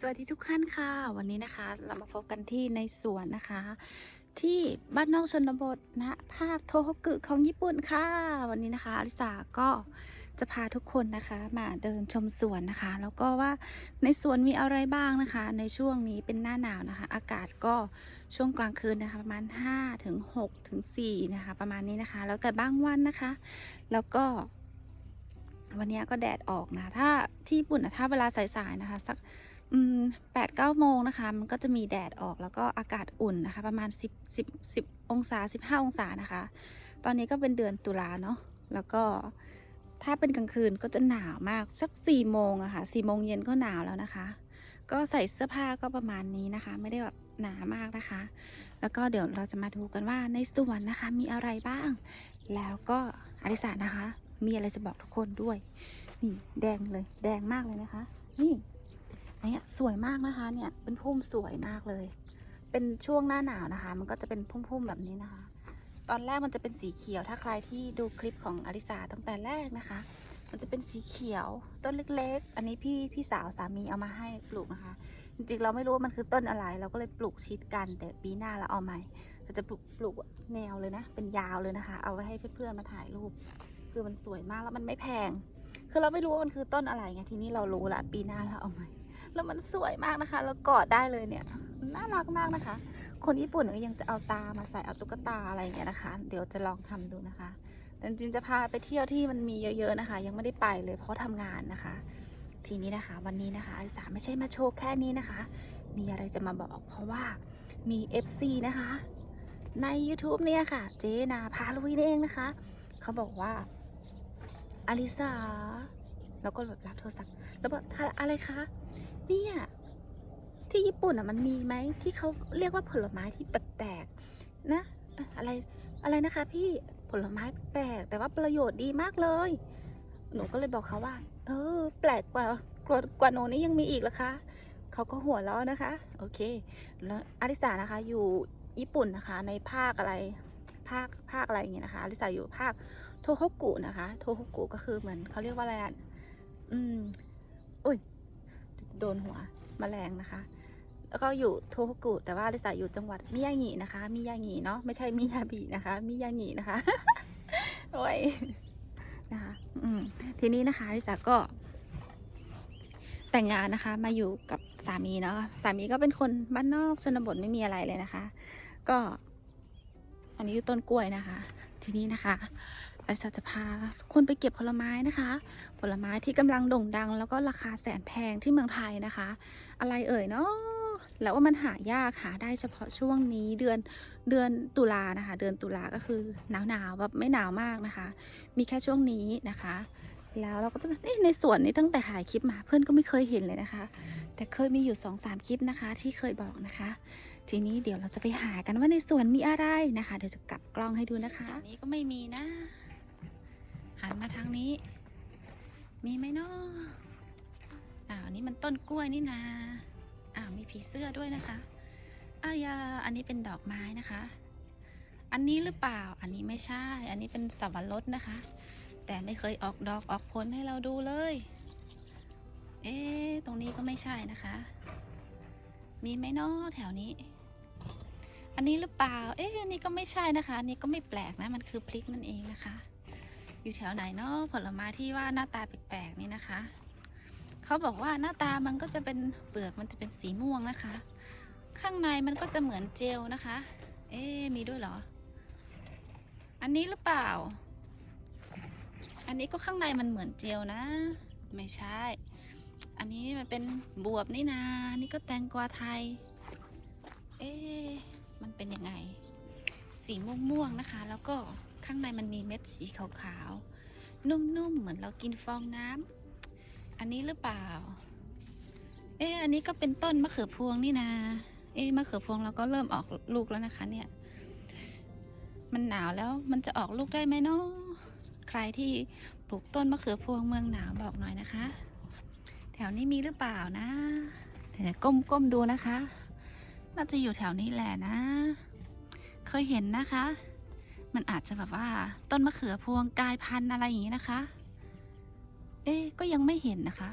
สวัสดีทุกท่านค่ะ วันนี้นะคะเรามาพบกันที่ในสวนนะคะ ที่บ้านนอกชนบทนะภาคโทโฮกุของญี่ปุ่นค่ะ วันนี้นะคะอลิสาก็จะพาทุกคนนะคะมาเดินชมสวนนะคะ แล้วก็ว่าในสวนมีอะไรบ้างนะคะ ในช่วงนี้เป็นหน้าหนาวนะคะ อากาศก็ช่วงกลางคืนนะคะ ประมาณ5ถึง6ถึง4นะคะ ประมาณนี้นะคะ แล้วแต่บางวันนะคะ แล้วก็วันนี้ก็แดดออกนะ ถ้าที่ญี่ปุ่นนะถ้าเวลาสายๆนะคะ สัก แปดเก้าโมงนะคะ มันก็จะมีแดดออกแล้วก็อากาศอุ่นนะคะ ประมาณสิบสิบสิบองศาสิบห้าองศานะคะ ตอนนี้ก็เป็นเดือนตุลาเนาะแล้วก็ถ้าเป็นกลางคืนก็จะหนาวมากสักสี่โมงอะค่ะสี่โมงเย็นก็หนาวแล้วนะคะ ก็ใส่เสื้อผ้าก็ประมาณนี้นะคะ ไม่ได้แบบหนามากนะคะ แล้วก็เดี๋ยวเราจะมาดูกันว่าในสวนนะคะ มีอะไรบ้าง แล้วก็อริสานะคะ มีอะไรจะบอกทุกคนด้วย นี่แดงเลย แดงมากเลยนะคะ นี่ อันเนี้ยสวยมากนะคะ เนี่ยเป็นพุ่มสวยมากเลย เป็นช่วงหน้าหนาวนะคะ มันก็จะเป็นพุ่มๆแบบนี้นะคะ ตอนแรกมันจะเป็นสีเขียว ถ้าใครที่ดูคลิปของอลิสาตั้งแต่แรกนะคะ มันจะเป็นสีเขียวต้นเล็กๆ อันนี้พี่พี่สาวสามีเอามาให้ปลูกนะคะ จริงๆเราไม่รู้ว่ามันคือต้นอะไร เราก็เลยปลูกชิดกัน แต่ปีหน้าเราเอาใหม่เราจะปลูกปลูกแนวเลยนะ เป็นยาวเลยนะคะ เอาไว้ให้เพื่อนๆมาถ่ายรูป คือมันสวยมากแล้วมันไม่แพง คือเราไม่รู้ว่ามันคือต้นอะไรไง ทีนี้เรารู้ละปีหน้าเราเอาใหม่ แล้วมันสวยมากนะคะ แล้วกอดได้เลยเนี่ย น่ารักมากนะคะ คนญี่ปุ่นก็ยังจะเอาตามาใส่เอาตุ๊กตาอะไรอย่างเงี้ยนะคะ เดี๋ยวจะลองทำดูนะคะแต่จริงจะพาไปเที่ยวที่มันมีเยอะๆนะคะ ยังไม่ได้ไปเลยเพราะทำงานนะคะ ทีนี้นะคะ วันนี้นะคะอลิสาไม่ใช่มาโชว์แค่นี้นะคะมีอะไรจะมาบอก เพราะว่ามี FC นะคะ ใน YouTube เนี่ยค่ะ เจนาพาลุยเองนะคะ เขาบอกว่าอลิสาแล้วก็แบบรับโทรศัพท์แล้วบอก"อะไรคะ เนี่ยที่ญี่ปุ่นอะมันมีไหมที่เขาเรียกว่าผลไม้ที่แปลกๆนะอะไรอะไรนะคะพี่ผลไม้แปลกแต่ว่าประโยชน์ดีมากเลย หนูก็เลยบอกเขาว่า เออ แปลกกว่ากว่ากว่าหนูนี่ยังมีอีกเหรอคะเขาก็หัวเราะนะคะ โอเค แล้วอลิสานะคะ อยู่ญี่ปุ่นนะคะ ในภาคอะไร ภาคภาคอะไรอย่างเงี้ยนะคะอลิสาอยู่ภาคโทโฮกุนะคะ โทโฮกุก็คือเหมือนเขาเรียกว่าอะไรอะอืมอุ้ย โดนหัวแมลงนะคะ แล้วก็อยู่โทฮกุแต่ว่าลิสาอยู่จังหวัดมิยางินะคะมิยางิเนาะไม่ใช่มิยาบินะคะมิยางินะคะโอ้ยนะคะอืมทีนี้นะคะลิสาก็ แต่งงานนะคะ มาอยู่กับสามีเนาะสามีก็เป็นคนบ้านนอกชนบทไม่มีอะไรเลยนะคะ ก็ อันนี้คือต้นกล้วยนะคะ ทีนี้นะคะ อลิซาจะพาคนไปเก็บผลไม้นะคะ ผลไม้ที่กำลังโด่งดัง แล้วก็ราคาแสนแพงที่เมืองไทยนะคะ อะไรเอ่ยเนาะแล้วว่ามันหายากหาได้เฉพาะช่วงนี้เดือนเดือนตุลานะคะ เดือนตุลาก็คือหนาวหนาวๆแบบไม่หนาวมากนะคะ มีแค่ช่วงนี้นะคะ แล้วเราก็จะเอ๊ะในสวนนี้ตั้งแต่ถ่ายคลิปมาเพื่อนก็ไม่เคยเห็นเลยนะคะ แต่เคยมีอยู่สองสามคลิปนะคะ ที่เคยบอกนะคะ ทีนี้เดี๋ยวเราจะไปหากันว่าในสวนมีอะไรนะคะ เดี๋ยวจะกลับกล้องให้ดูนะคะอันนี้ก็ไม่มีนะ หันมาทางนี้ มีไหมเนาะอ้าวนนี้มันต้นกล้วยนี่นาอ้าวมีผีเสื้อด้วยนะคะอายาอันนี้เป็นดอกไม้นะคะ อันนี้หรือเปล่า อันนี้ไม่ใช่ อันนี้เป็นสับปะรดนะคะ แต่ไม่เคยออกดอกออกผลให้เราดูเลย เอ๊ะตรงนี้ก็ไม่ใช่นะคะ มีไหมเนาะแถวนี้ อันนี้หรือเปล่า เอ๊ะอันนี้ก็ไม่ใช่นะคะอันนี้ก็ไม่แปลกนะ มันคือพริกนั่นเองนะคะ อยู่แถวไหนเนาะผลไม้ที่ว่าหน้าตาแปลกๆนี่นะคะ เขาบอกว่าหน้าตามันก็จะเป็นเปลือกมันจะเป็นสีม่วงนะคะ ข้างในมันก็จะเหมือนเจลนะคะ เอ๊มีด้วยเหรอ อันนี้หรือเปล่า อันนี้ก็ข้างในมันเหมือนเจลนะ ไม่ใช่ อันนี้มันเป็นบวบนี่นา นี่ก็แตงกวาไทย เอ๊มันเป็นยังไง สีม่วงๆนะคะ แล้วก็ ข้างในมันมีเม็ดสีขาวๆ นุ่มๆ เหมือนเรากินฟองน้ำ อันนี้หรือเปล่า เอ๊อันนี้ก็เป็นต้นมะเขือพวงนี่นาเอ๊มะเขือพวงเราก็เริ่มออกลูกแล้วนะคะเนี่ย มันหนาวแล้วมันจะออกลูกได้ไหมเนาะ ใครที่ปลูกต้นมะเขือพวงเมืองหนาวบอกหน่อยนะคะ แถวนี้มีหรือเปล่านะเดี๋ยวก้มๆดูนะคะ น่าจะอยู่แถวนี้แหละนะ เคยเห็นนะคะ มันอาจจะแบบว่าต้นมะเขือพวงกลายพันธุ์อะไรอย่างนี้นะคะ เอ๊ก็ยังไม่เห็นนะคะ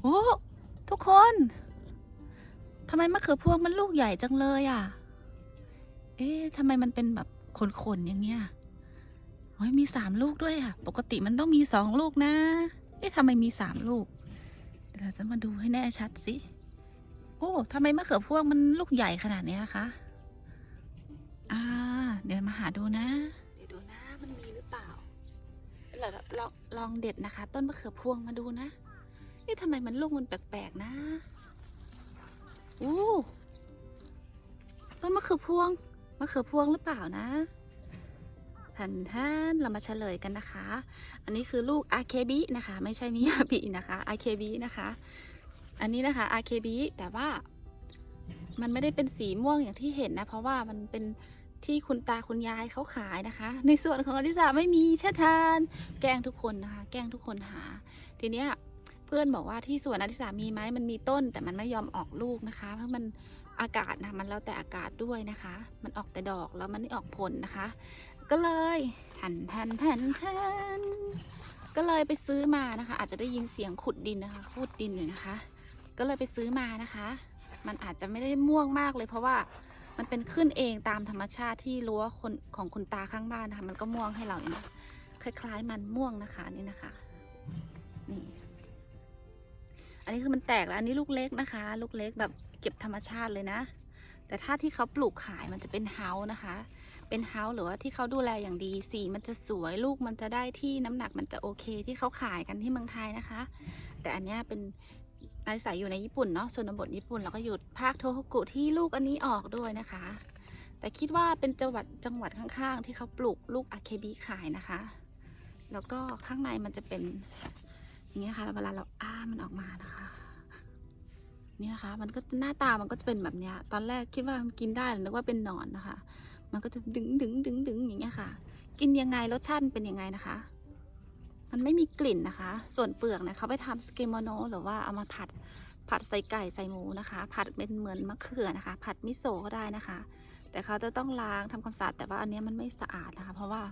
โอ้ทุกคนทำไมมะเขือพวงมันลูกใหญ่จังเลยอะ เอ๊ทำไมมันเป็นแบบขนๆอย่างเงี้ยโอ้ยมีสามลูกด้วยอะ ปกติมันต้องมีสองลูกนะ เอ๊ะทำไมมีสามลูก เดี๋ยวเราจะมาดูให้แน่ชัดสิ โอ้ทำไมมะเขือพวงมันลูกใหญ่ขนาดนี้คะอ่า เดี๋ยวมาหาดูนะ เดี๋ยวดูนะมันมีหรือเปล่าเราลองลองเด็ดนะคะ ต้นมะเขือพวงมาดูนะเอ๊ะทำไมมันลูกมันแปลกๆนะอู้ต้นมะเขือพวงมะเขือพวงหรือเปล่านะท่านท่านเรามาเฉลยกันนะคะ อันนี้คือลูกอาเคบินะคะ ไม่ใช่มิยาบินะคะอาเคบินะคะ อันนี้นะคะอาเคบิแต่ว่ามันไม่ได้เป็นสีม่วงอย่างที่เห็นนะ เพราะว่ามันเป็น ที่คุณตาคุณยายเขาขายนะคะ ในส่วนของอลิสาไม่มีเช่ทาน แกล้งทุกคนนะคะ แกล้งทุกคนหา ทีเนี้ยเพื่อนบอกว่าที่สวนอลิสามีไหมมันมีต้น แต่มันไม่ยอมออกลูกนะคะ เพราะมันอากาศนะมันแล้วแต่อากาศด้วยนะคะ มันออกแต่ดอกแล้วมันไม่ออกผลนะคะ ก็เลยทันทันทันทันก็เลยไปซื้อมานะคะ อาจจะได้ยินเสียงขุดดินนะคะขุดดินอยู่นะคะ ก็เลยไปซื้อมานะคะ มันอาจจะไม่ได้ม่วงมากเลยเพราะว่า มันเป็นขึ้นเองตามธรรมชาติที่รั้วคนของคุณตาข้างบ้านนะคะ มันก็ม่วงให้เราอย่างนี้คล้าย ๆ มันม่วงนะคะนี่นะคะ นี่ อันนี้คือมันแตกแล้วอันนี้ลูกเล็กนะคะ ลูกเล็กแบบเก็บธรรมชาติเลยนะ แต่ถ้าที่เขาปลูกขายมันจะเป็นเฮาส์นะคะ เป็นเฮาส์หรือว่าที่เขาดูแลอย่างดีสีมันจะสวยลูกมันจะได้ที่น้ำหนักมันจะโอเคที่เขาขายกันที่เมืองไทยนะคะ แต่อันนี้เป็น อาศัยอยู่ในญี่ปุ่นเนาะชนบทญี่ปุ่นแล้วก็อยู่ภาคโทโฮกุที่ลูกอันนี้ออกด้วยนะคะ แต่คิดว่าเป็นจังหวัดจังหวัดข้างๆ ที่เขาปลูกลูกอาเคบิขายนะคะ แล้วก็ข้างในมันจะเป็นอย่างเงี้ยค่ะเวลาเราอ้ามันออกมานะคะเนี่ยนะคะ มันก็หน้าตามันก็จะเป็นแบบเนี้ย ตอนแรกคิดว่ามันกินได้นึกว่าเป็นหนอนนะคะ มันก็จะดึงดึงดึงดึงอย่างเงี้ยค่ะ กินยังไงรสชาติเป็นยังไงนะคะ มันไม่มีกลิ่นนะคะ ส่วนเปลือกเนี่ยเขาไปทำสเกโมโนหรือว่าเอามาผัดผัดใส่ไก่ใส่หมูนะคะ ผัดเป็นเหมือนมะเขือนะคะ ผัดมิโซะก็ได้นะคะ แต่เขาจะต้องล้างทำความสะอาดแต่ว่าอันนี้มันไม่สะอาดนะคะ เพราะว่า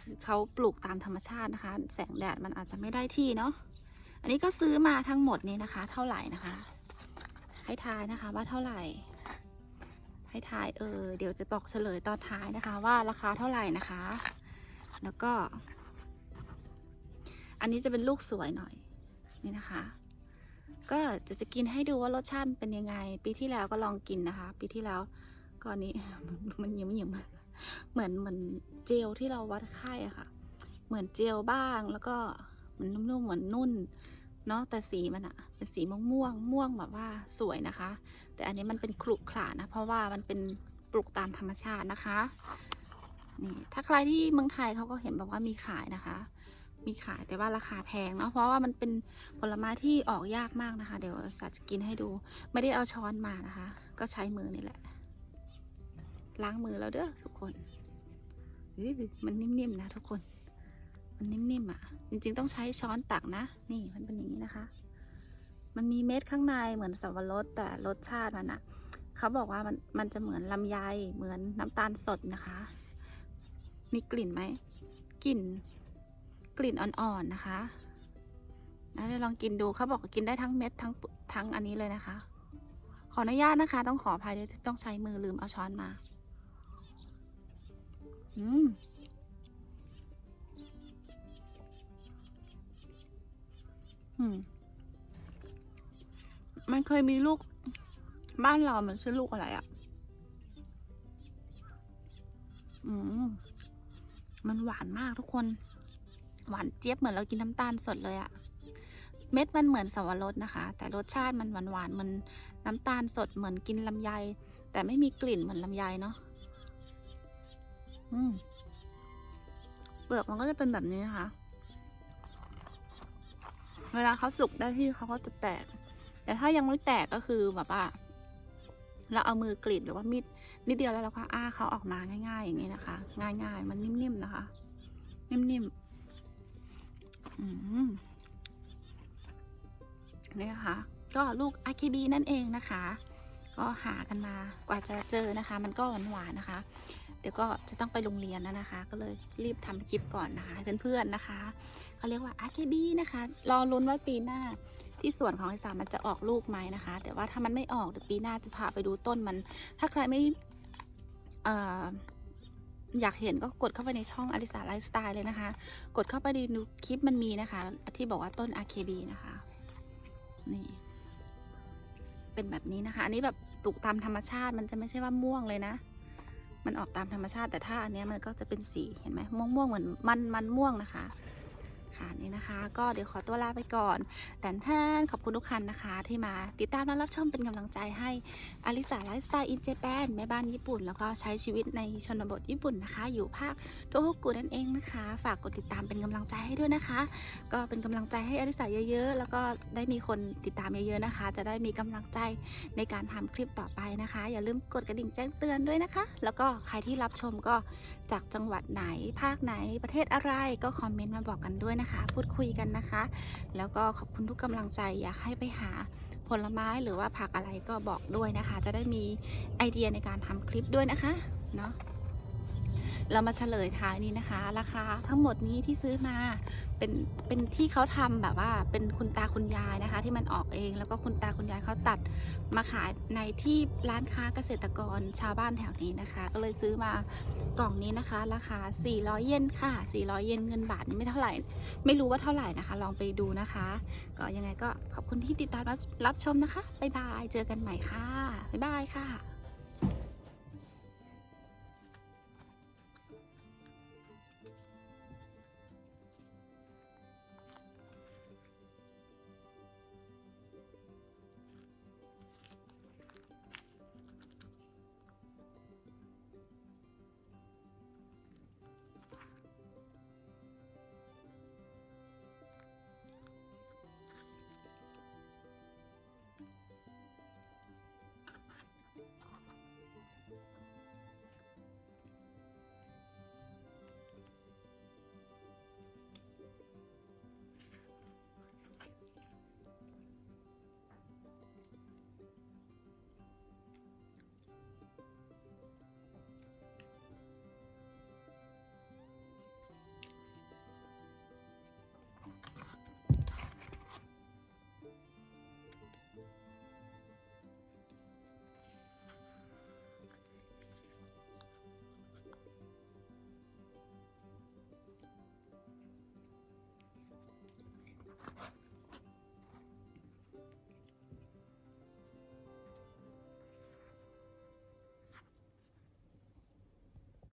คือเขาปลูกตามธรรมชาตินะคะ แสงแดดมันอาจจะไม่ได้ที่เนาะอันนี้ก็ซื้อมาทั้งหมดนี้นะคะ เท่าไหร่นะคะ ให้ทายนะคะว่าเท่าไหร่ ให้ทายเออเดี๋ยวจะบอกเฉลยตอนท้ายนะคะ ว่าราคาเท่าไหร่นะคะ แล้วก็ อันนี้จะเป็นลูกสวยหน่อยนี่นะคะ ก็จะจะกินให้ดูว่ารสชาติเป็นยังไง ปีที่แล้วก็ลองกินนะคะ ปีที่แล้วก็อันนี้มันเยี่ยมเยี่ยมเหมือนเหมือนเจลที่เราวัดไข้อะค่ะ เหมือนเจลบ้างแล้วก็มันนุ่มๆเหมือนนุ่นเนาะแต่สีมันอะเป็นสีม่วงม่วงม่วงแบบว่าสวยนะคะ แต่อันนี้มันเป็นขรุขระนะ เพราะว่ามันเป็นปลูกตามธรรมชาตินะคะนี่ถ้าใครที่เมืองไทยเขาก็เห็นบอกว่ามีขายนะคะ มีขายแต่ว่าราคาแพงเนาะเพราะว่ามันเป็นผลไม้ที่ออกยากมากนะคะ เดี๋ยวสัตว์จะกินให้ดู ไม่ได้เอาช้อนมานะคะ ก็ใช้มือนี่แหละ ล้างมือแล้วเด้อทุกคนอุ๊ยมันนิ่มๆนะทุกคน มันนิ่มๆอะ จริงๆต้องใช้ช้อนตักนะ นี่มันเป็นอย่างนี้นะคะ มันมีเม็ดข้างในเหมือนสับปะรดแต่รสชาติมันอะเขาบอกว่ามันมันจะเหมือนลำไยเหมือนน้ำตาลสดนะคะ มีกลิ่นไหมกลิ่น กลิ่นอ่อนๆนะคะนะเดี๋ยวลองกินดูเขาบอกกินได้ทั้งเม็ดทั้งทั้งอันนี้เลยนะคะ ขออนุญาตนะคะ ต้องขออภัยด้วยที่ต้องใช้มือลืมเอาช้อนมาอืมอืมมันเคยมีลูกบ้านเรามันชื่อลูกอะไรอะ่ะ อืม มันหวานมากทุกคน หวานเจี๊ยบเหมือนเรากินน้ำตาลสดเลยอะเม็ดมันเหมือนสวรสนะคะ แต่รสชาติมันหวานหวานเหมันน้ำตาลสดเหมือนกินลำไย แต่ไม่มีกลิ่นเหมือนลำไยเนาะอืมเปลือกมันก็จะเป็นแบบนี้นะคะ เวลาเขาสุกได้ที่เขาก็จะแตก แต่ถ้ายังไม่แตกก็คือแบบว่าเราเอามือกรีดหรือว่ามีดนิดเดียวแล้วเราก็อ้าเขาออกมาง่าย ๆ อย่างนี้นะคะ ง่าย ๆ มันนิ่มๆนะคะ นิ่มๆ นี่นะคะ ก็ลูกอาคิบีนั่นเองนะคะ ก็หากันมากว่าจะเจอนะคะ มันก็หวานๆนะคะ เดี๋ยวก็จะต้องไปโรงเรียนแล้วนะคะ ก็เลยรีบทำคลิปก่อนนะคะเพื่อนๆนะคะเขาเรียกว่า RKB นะคะ รอลุ้นว่าปีหน้าที่สวนของไอสามันจะออกลูกไหมนะคะ แต่ว่าถ้ามันไม่ออกเดี๋ยวปีหน้าจะพาไปดูต้นมัน ถ้าใครไม่เอ่อ อยากเห็นก็กดเข้าไปในช่องอลิสาไลฟ์สไตล์เลยนะคะ กดเข้าไปดูคลิปมันมีนะคะ ที่บอกว่าต้น RKB นะคะ นี่ เป็นแบบนี้นะคะ อันนี้แบบปลูกตามธรรมชาติมันจะไม่ใช่ว่าม่วงเลยนะ มันออกตามธรรมชาติแต่ถ้าอันเนี้ยมันก็จะเป็นสีเห็นไหมม่วงม่วงๆเหมือนมันมันม่วงนะคะ ค่ะนี่นะคะ ก็เดี๋ยวขอตัวลาไปก่อน แต่ท่านขอบคุณทุกท่านนะคะ ที่มาติดตามและรับชมเป็นกำลังใจให้อลิสาไลฟ์สไตล์อินเจแปนแม่บ้านญี่ปุ่น แล้วก็ใช้ชีวิตในชนบทญี่ปุ่นนะคะ อยู่ภาคโทโฮกุนั่นเองนะคะ ฝากกดติดตามเป็นกำลังใจให้ด้วยนะคะ ก็เป็นกำลังใจให้อลิสาเยอะๆ แล้วก็ได้มีคนติดตามเยอะๆนะคะ จะได้มีกำลังใจในการทำคลิปต่อไปนะคะ อย่าลืมกดกระดิ่งแจ้งเตือนด้วยนะคะ แล้วก็ใครที่รับชมก็จากจังหวัดไหนภาคไหนประเทศอะไรก็คอมเมนต์มาบอกกันด้วยนะคะพูดคุยกันนะคะ แล้วก็ขอบคุณทุกกำลังใจอยากให้ไปหาผลไม้หรือว่าผักอะไรก็บอกด้วยนะคะ จะได้มีไอเดียในการทำคลิปด้วยนะคะเนาะ เรามาเฉลยท้ายนี้นะคะ ราคาทั้งหมดนี้ที่ซื้อมาเป็นเป็นที่เขาทำแบบว่าเป็นคุณตาคุณยายนะคะ ที่มันออกเองแล้วก็คุณตาคุณยายเขาตัดมาขายในที่ร้านค้าเกษตรกรชาวบ้านแถวนี้นะคะ ก็เลยซื้อมากล่องนี้นะคะ ราคา 400 เยนค่ะ 400 เยนเงินบาทนี่ไม่เท่าไหร่ ไม่รู้ว่าเท่าไหร่นะคะ ลองไปดูนะคะ ก็ยังไงก็ขอบคุณที่ติดตามรับรับชมนะคะบ๊ายบายเจอกันใหม่ค่ะบ๊ายบายค่ะ